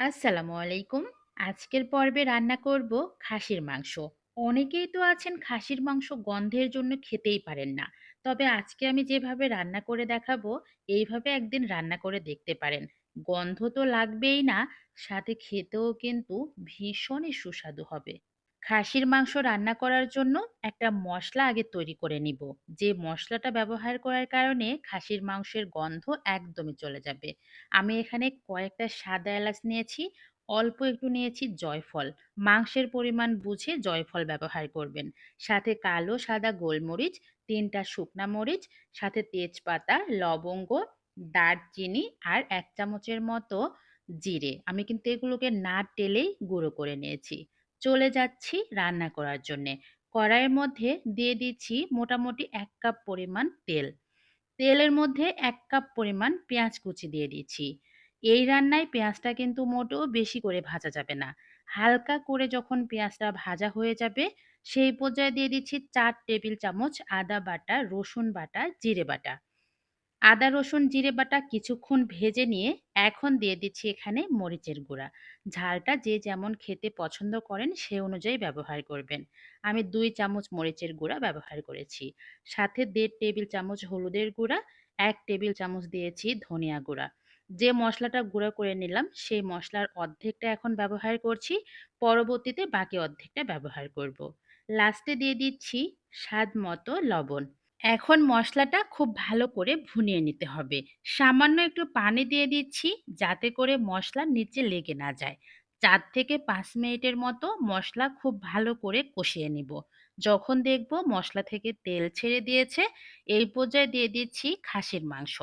আসসালামু আলাইকুম। আজকের পর্বে রান্না করব খাসির মাংস। অনেকেই তো আছেন খাসির মাংস গন্ধের জন্য খেতেই পারেন না। তবে আজকে আমি যেভাবে রান্না করে দেখাবো, এইভাবে একদিন রান্না করে দেখতে পারেন। গন্ধ তো লাগবেই না, সাথে খেতেও কিন্তু ভীষণই সুস্বাদু হবে। খাসির মাংস রান্না করার জন্য একটা মশলা আগে তৈরি করে নিব। যে মশলাটা ব্যবহার করার কারণে খাসির মাংসের গন্ধ একদমই চলে যাবে। আমি এখানে কয়েকটা সাদা এলাচ নিয়েছি, অল্প একটু নিয়েছি জয়ফল। মাংসের পরিমাণ বুঝে জয়ফল ব্যবহার করবেন। সাথে কালো সাদা গোলমরিচ, ৩ টা শুকনা মরিচ, সাথে তেজপাতা, লবঙ্গ, দারচিনি আর এক চামচের মতো জিরে। আমি কিন্তু এগুলোকে না টেলেই গুঁড়ো করে নিয়েছি। চলে যাচ্ছি রান্না করার জন্যে। কড়াইয়ের মধ্যে দিয়ে দিচ্ছি মোটামুটি এক কাপ পরিমাণ তেল। তেলের মধ্যে এক কাপ পরিমাণ পেঁয়াজ কুচি দিয়ে দিচ্ছি। এই রান্নায় পেঁয়াজটা কিন্তু মোটেও বেশি করে ভাজা যাবে না। হালকা করে যখন পেঁয়াজটা ভাজা হয়ে যাবে, সেই পর্যায়ে দিয়ে দিচ্ছি চার টেবিল চামচ আদা বাটা, রসুন বাটা, জিরে বাটা। আদা, রসুন, জিরে বাটা কিছুক্ষণ ভেজে নিয়ে এখন দিয়ে দিচ্ছি এখানে মরিচের গুঁড়া। ঝালটা যে যেমন খেতে পছন্দ করেন সে অনুযায়ী ব্যবহার করবেন। আমি দুই চামচ মরিচের গুঁড়া ব্যবহার করেছি। সাথে দেড় টেবিল চামচ হলুদের গুঁড়া, এক টেবিল চামচ দিয়েছি ধনিয়া গুঁড়া। যে মশলাটা গুঁড়া করে নিলাম সেই মশলার অর্ধেকটা এখন ব্যবহার করছি, পরবর্তীতে বাকি অর্ধেকটা ব্যবহার করব। লাস্টে দিয়ে দিচ্ছি স্বাদ মতো লবণ। এখন মশলাটা খুব ভালো করে ভুনিয়ে নিতে হবে। সামান্য একটু পানি দিয়ে দিচ্ছি যাতে করে মশলা নিচে লেগে না যায়। চার থেকে পাঁচ মিনিটের মতো মশলা খুব ভালো করে কষিয়ে নিব। যখন দেখব মশলা থেকে তেল ছেড়ে দিয়েছে, এই পর্যায়ে দিয়ে দিচ্ছি খাসির মাংস।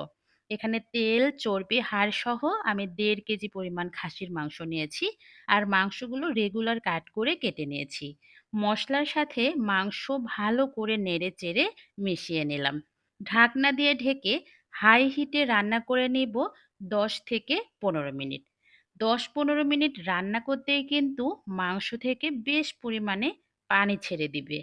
এখানে তেল, চর্বি, হাড় সহ আমি দেড় কেজি পরিমাণ খাসির মাংস নিয়েছি। আর মাংসগুলো রেগুলার কাট করে কেটে নিয়েছি। মশলার সাথে মাংস ভালো করে নেড়ে-চেড়ে মিশিয়ে নিলাম। ঢাকনা দিয়ে ঢেকে হাই হিটে রান্না করে নিব ১০ থেকে ১৫ মিনিট। দশ পনেরো মিনিট রান্না করতেই কিন্তু মাংস থেকে বেশ পরিমাণে পানি ছেড়ে দিবে।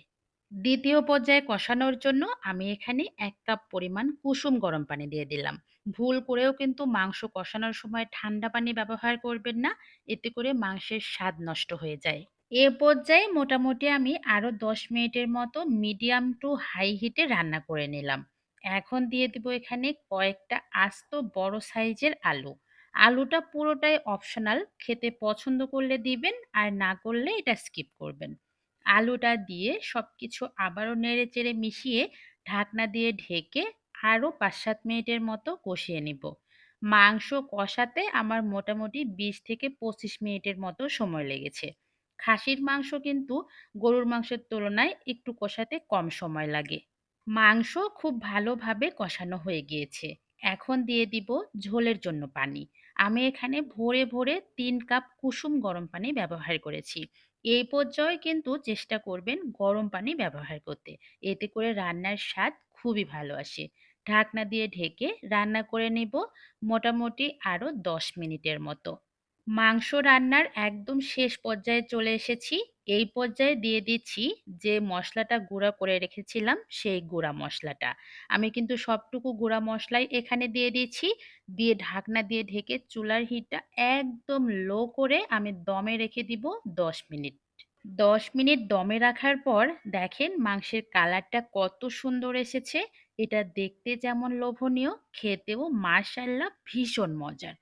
দ্বিতীয় পর্যায়ে কষানোর জন্য আমি এখানে এক কাপ পরিমাণ কুসুম গরম পানি দিয়ে দিলাম। ভুল করেও কিন্তু মাংস কষানোর সময় ঠান্ডা পানি ব্যবহার করবেন না, এতে করে মাংসের স্বাদ নষ্ট হয়ে যায়। এ পর্যায়ে মোটামুটি আমি আরও ১০ মিনিটের মতো মিডিয়াম টু হাই হিটে রান্না করে নিলাম। এখন দিয়ে দিব এখানে কয়েকটা আস্ত বড় সাইজের আলু। আলুটা পুরোটাই অপশনাল, খেতে পছন্দ করলে দিবেন আর না করলে এটা স্কিপ করবেন। আলুটা দিয়ে সব কিছু আবারও নেড়ে-চেড়ে মিশিয়ে ঢাকনা দিয়ে ঢেকে আরও ৫-৭ মিনিটের মতো কষিয়ে নিব। মাংস কষাতে আমার মোটামুটি ২০ থেকে ২৫ মিনিটের মতো সময় লেগেছে। খাসির মাংস কিন্তু গরুর মাংসের তুলনায় একটু কষাতে কম সময় লাগে। মাংস খুব ভালোভাবে কষানো হয়ে গিয়েছে। এখন দিয়ে দিব ঝোলের জন্য পানি। আমি এখানে ভোরে ভোরে তিন কাপ কুসুম গরম পানি ব্যবহার করেছি। এই পর্যায়ে কিন্তু চেষ্টা করবেন গরম পানি ব্যবহার করতে। এতে করে রান্নার স্বাদ খুবই ভালো আসে। ঢাকনা দিয়ে ঢেকে রান্না করে নেব মোটামুটি আরও ১০ মিনিটের মতো। মাংস রান্নার একদম শেষ পর্যায়ে চলে এসেছি। এই পর্যায়ে দিয়ে দিচ্ছি যে মশলাটা গুঁড়া করে রেখেছিলাম সেই গুঁড়া মশলাটা আমি কিন্তু সবটুকু গুঁড়া মশলাই এখানে দিয়ে দিচ্ছি। দিয়ে ঢাকনা দিয়ে ঢেকে চুলার হিটটা একদম লো করে আমি দমে রেখে দিব ১০ মিনিট। ১০ মিনিট দমে রাখার পর দেখেন মাংসের কালারটা কত সুন্দর এসেছে। এটা দেখতে যেমন লোভনীয়, খেতেও মাশাআল্লাহ ভীষণ মজার।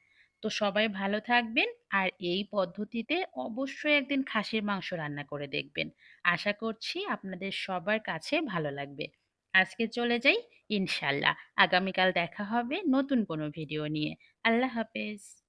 তো সবাই ভালো থাকবেন আর এই পদ্ধতিতে অবশ্যই একদিন খাসির মাংস রান্না করে দেখবেন। আশা করছি আপনাদের সবার কাছে ভালো লাগবে। আজকে চলে যাই ইনশাল্লাহ আগামীকাল দেখা হবে নতুন কোনো ভিডিও নিয়ে। আল্লাহ হাফেজ।